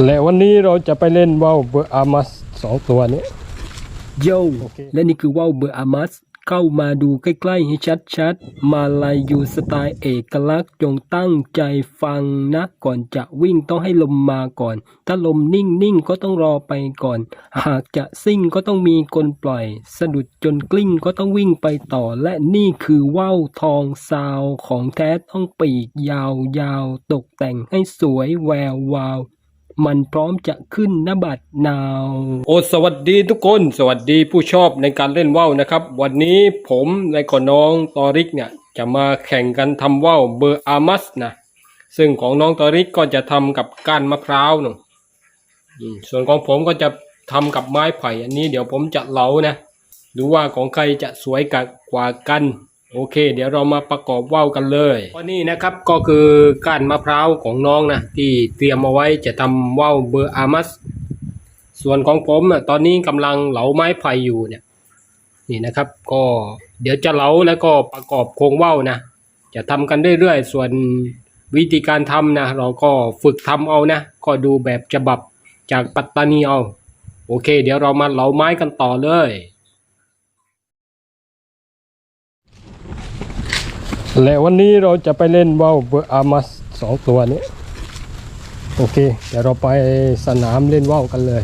และวันนี้เราจะไปเล่นว่าวเบอร์อามัสสองตัวนี้โยโอเคและนี่คือว่าวเบอร์อามัสเข้ามาดูใกล้ๆให้ชัดๆ มาลายยูสไตล์เอกลักษณ์จงตั้งใจฟังนะ ก่อนจะวิ่งต้องให้ลมมาก่อน ถ้าลมนิ่งๆ ก็ต้องรอไปก่อน หากจะซิ่งก็ต้องมีคนปล่อย สะดุดจนกลิ้งก็ต้องวิ่งไปต่อ และนี่คือว่าวทองซาวของแท้ต้องปีกยาวๆ ตกแต่งให้สวยแวววาว มันพร้อมจะขึ้นนบัดนาว โอสวัสดีทุกคน สวัสดีผู้ชอบในการเล่นว่าวนะครับ วันนี้ผมในขอน้องตอริกเนี่ยจะมาแข่งกันทำว่าวเบอร์อามัสนะซึ่งของน้องตอริกก็จะทำกับก้านมะพร้าวหนูส่วนของผมก็จะทำกับไม้ไผ่อันนี้เดี๋ยวผมจะเหลานะดูว่าของใครจะสวยกว่ากัน โอเค เดี๋ยวเรามาประกอบว่าวกันเลยก็นี่นะครับก็คือก้านมะพร้าวของน้องนะที่เตรียมเอาไว้จะทำว่าวเบอร์อามัส ส่วนของผมอะตอนนี้กำลังเหลาไม้ไผ่อยู่เนี่ย นี่นะครับ ก็เดี๋ยวจะเหลาแล้วก็ประกอบโครงว่าวนะจะทำกันเรื่อยๆส่วนวิธีการทำนะเราก็ฝึกทำเอานะ ก็ดูแบบฉบับจากปัตตานีเอา โอเค เดี๋ยวเรามาเหลาไม้กันต่อเลย และวันนี้เราจะไปเล่นว่าวเบอร์อามัสสองตัวนี้ โอเค เดี๋ยวเราไปสนามเล่นว่าวกันเลย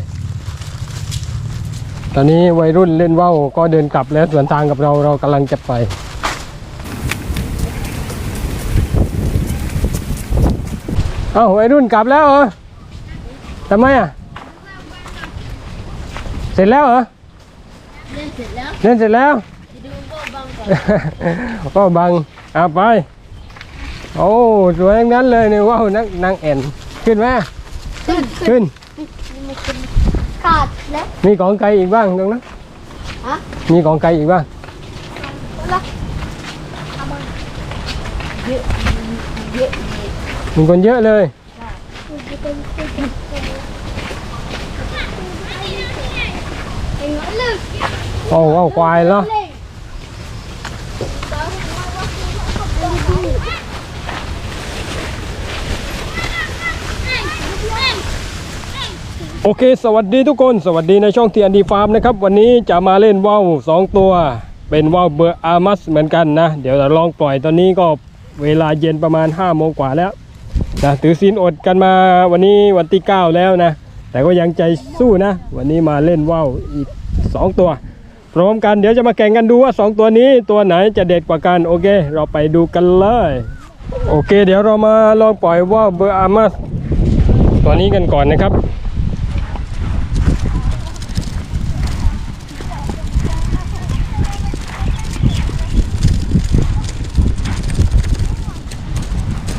ตอนนี้วัยรุ่นเล่นว่าวก็เดินกลับแล้วสวนทางกับเราเรากำลังจะไป เอ้าวัยรุ่นกลับแล้วเหรอทำไมอะ เสร็จแล้วเหรอเล่นเสร็จแล้วเล่นเสร็จแล้วไปดูโบ้บังก่อนก็บัง เอาไป โอ้สวยทั้งนั้นเลยเนี่ยว้าวนักนางแอ่นขึ้นไหมขึ้นขึ้นมันเป็นขาดแล้วมีของใครอีกบ้างตรงนั้นฮะมีของใครอีกบ้างแล้วเอามาเยอะเยอะมีคนเยอะเลยเองเลิกโอ้เอาควายแล้ว โอเค สวัสดีทุกคนสวัสดีในช่อง TND Farm นะครับ วันนี้จะมาเล่นว่าวสองตัว เป็นว่าวเบอร์อามัสเหมือนกันนะ เดี๋ยวเราลองปล่อยตอนนี้ก็เวลาเย็นประมาณ5โมงกว่าแล้วนะถือศีลอดกันมาวันนี้วันที่ 9 แล้วนะ แต่ก็ยังใจสู้นะ วันนี้มาเล่นว่าวอีก 2 ตัวพร้อมกันเดี๋ยวจะมาแข่งกันดูว่า 2 ตัวนี้ตัวไหนจะเด็ดกว่ากันโอเค เราไปดูกันเลย โอเค เดี๋ยวเรามาลองปล่อยว่าวเบอร์อามัสตัวนี้กันก่อนนะครับ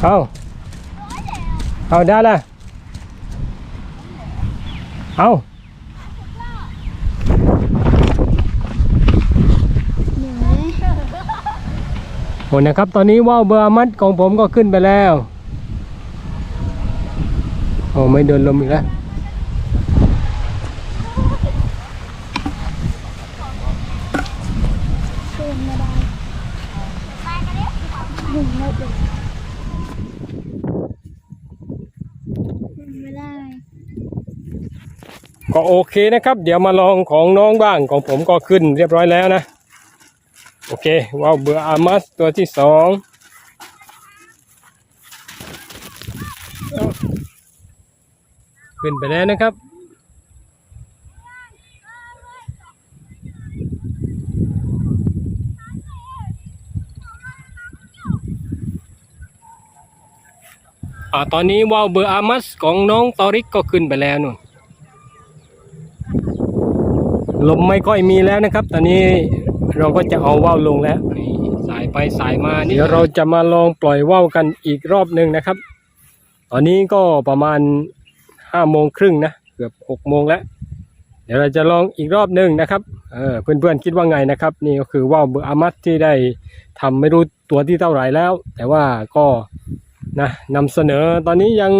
เอาเอาได้ละเอาโอ้นะครับ ตอนนี้ว่าวเบอร์มัดของผมก็ขึ้นไปแล้ว โอ้ไม่เดินลมอีกแล้ว ขึ้นไม่ได้หนึ่งไม่ได้ขึ้นไม่ได้ ก็โอเคนะครับ เดี๋ยวมาลองของน้องบ้างของผมก็ขึ้นเรียบร้อยแล้วนะ โอเคว่าวเบอร์อามัสตัวที่สองขึ้นไปแล้วนะครับอ่าตอนนี้ว่าวเบอร์อามัสของน้องตอริกก็ขึ้นไปแล้วนู่น ลมไม่ค่อยมีแล้วนะครับ ตอนนี้เราก็จะเอาว่าวลงแล้วนี่สายไปสายมาเดี๋ยวเราจะมาลองปล่อยว่าวกันอีกรอบหนึ่งนะครับ ตอนนี้ก็ประมาณห้าโมงครึ่งนะเกือบหกโมงแล้ว เดี๋ยวเราจะลองอีกรอบหนึ่งนะครับเออเพื่อนๆคิดว่าไงนะครับ นี่ก็คือว่าวเบอร์อามัสที่ได้ทำไม่รู้ตัวที่เท่าไหร่แล้ว แต่ว่าก็นะนำเสนอตอนนี้ยัง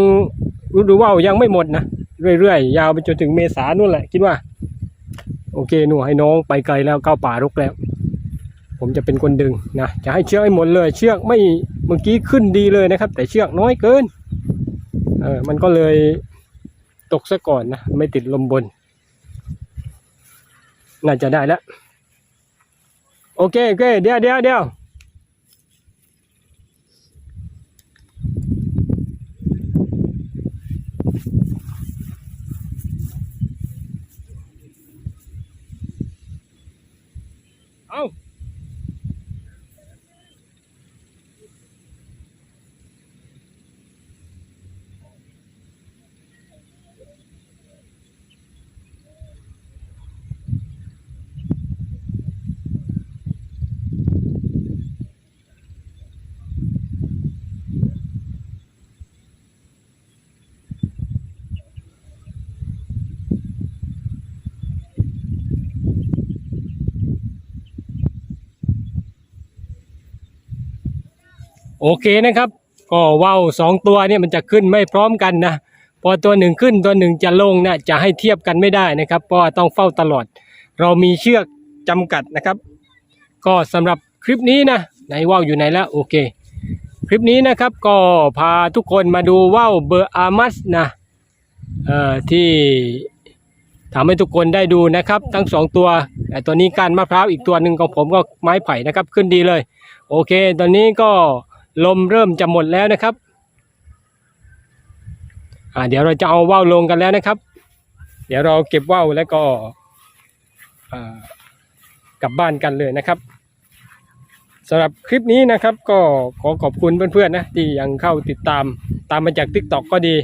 รู้ดูว่าวยังไม่หมดนะเรื่อยๆ ยาวไปจนถึงเมษานู่นแหละคิดว่า โอเคหนูให้น้องไปไกลแล้วเข้าป่ารกแล้ว ผมจะเป็นคนดึงนะจะให้เชือกให้หมดเลย เชือกไม่เมื่อกี้ขึ้นดีเลยนะครับ แต่เชือกน้อยเกินเออมันก็เลยตกซะก่อนนะไม่ติดลมบน น่าจะได้แล้วโอเคโอเคเดี๋ยวเดี๋ยวเดี๋ยว โอเคนะครับ ก็ว่าวสองตัวเนี่ยมันจะขึ้นไม่พร้อมกันนะพอตัวหนึ่งขึ้นตัวหนึ่งจะลงนะจะให้เทียบกันไม่ได้นะครับเพราะต้องเฝ้าตลอด เรามีเชือกจำกัดนะครับ ก็สำหรับคลิปนี้นะไหนว่าวอยู่ไหนแล้วโอเค คลิปนี้นะครับก็พาทุกคนมาดูว่าวเบอร์อามัสนะเอ่อที่ทำให้ทุกคนได้ดูนะครับ ทั้งสองตัวแต่ตัวนี้กานมะพร้าวอีกตัวหนึ่งของผมก็ไม้ไผ่นะครับขึ้นดีเลย โอเค ตอนนี้ก็ ลมเริ่มจะหมดแล้วนะครับอ่าเดี๋ยวเราจะเอาว่าวลงกันแล้วนะครับ เดี๋ยวเราเก็บว่าวแล้วก็กลับบ้านกันเลยนะครับสำหรับคลิปนี้นะครับก็ขอขอบคุณเพื่อนๆนะที่ยังเข้าติดตามตามมาจาก Tik t o อกก็ดี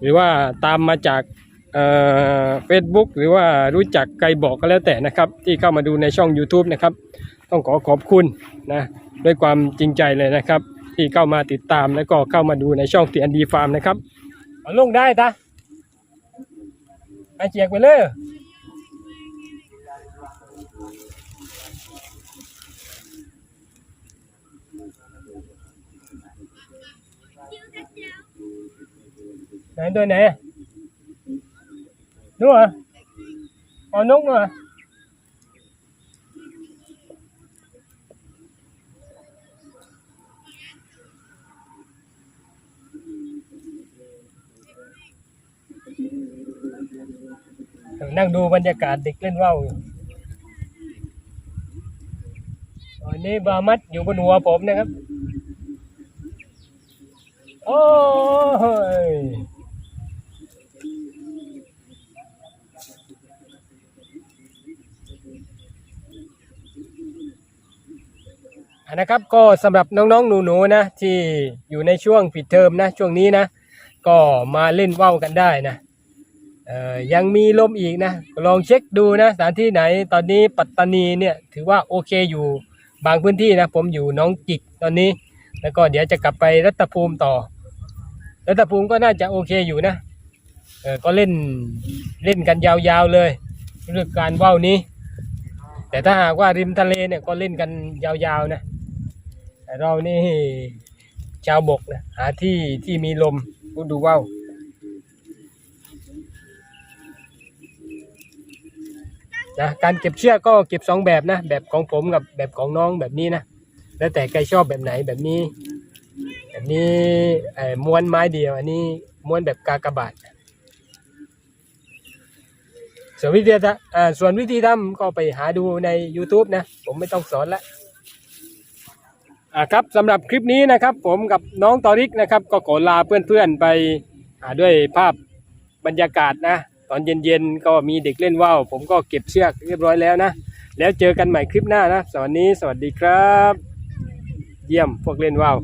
หรือว่าตามมาจากเฟซบุ๊กหรือว่ารู้จักใครบอกก็แล้วแต่นะครับ ที่เข้ามาดูในช่อง YouTube นะครับ ต้องขอขอบคุณนะ ด้วยความจริงใจเลยนะครับ ที่เข้ามาติดตามแล้วก็เข้ามาดูในช่อง TND Farm นะครับเอาลงได้ตาไอเจียกไปเลยไหนตัวไหนนู่นเหรออ๋อนกนู่นเหรอ นั่งดูบรรยากาศเด็กเล่นว่าวอยู่ตอนนี้บามัดอยู่บนหัวผมนะครับ โอ้ยนะครับก็สำหรับน้องๆ หนูๆนะที่อยู่ในช่วงปิดเทอมนะช่วงนี้นะ ก็มาเล่นว่าวกันได้นะ ยังมีลมอีกนะ ลองเช็คดูนะสถานที่ไหนตอนนี้ปัตตานีเนี่ยถือว่าโอเคอยู่บางพื้นที่นะ ผมอยู่น้องจิกตอนนี้ แล้วก็เดี๋ยวจะกลับไปรัตภูมิต่อ รัตภูมิก็น่าจะโอเคอยู่นะเออก็เล่นเล่นกันยาวๆเลยเรื่องการว่าวนี้ แต่ถ้าหากว่าริมทะเลเนี่ยก็เล่นกันยาวๆนะแต่เรานี่ชาวบกนะหาที่ที่มีลมก็ดูว่าว นะการเก็บเชือกก็เก็บสองแบบนะ แบบของผมกับแบบของน้องแบบนี้นะ แล้วแต่ใครชอบแบบไหนแบบนี้ แบบนี้เอ่อม้วนไม้เดียว อันนี้ม้วนแบบกากบาทส่วนวิธีทำอ่าส่วนวิธีทำก็ไปหาดูใน YouTube นะ ผมไม่ต้องสอนละอ่าครับสำหรับคลิปนี้นะครับ ผมกับน้องตอริกนะครับ ก็ขอลาเพื่อนๆไปด้วยภาพบรรยากาศนะ อนเย็นๆก็มีเด็กเล่นว่าวผมก็เก็บเชือกเรียบร้อยแล้วนะ แล้วเจอกันใหม่คลิปหน้านะสวัสดีสวัสดีครับ เยี่ยมพวกเล่นว่าว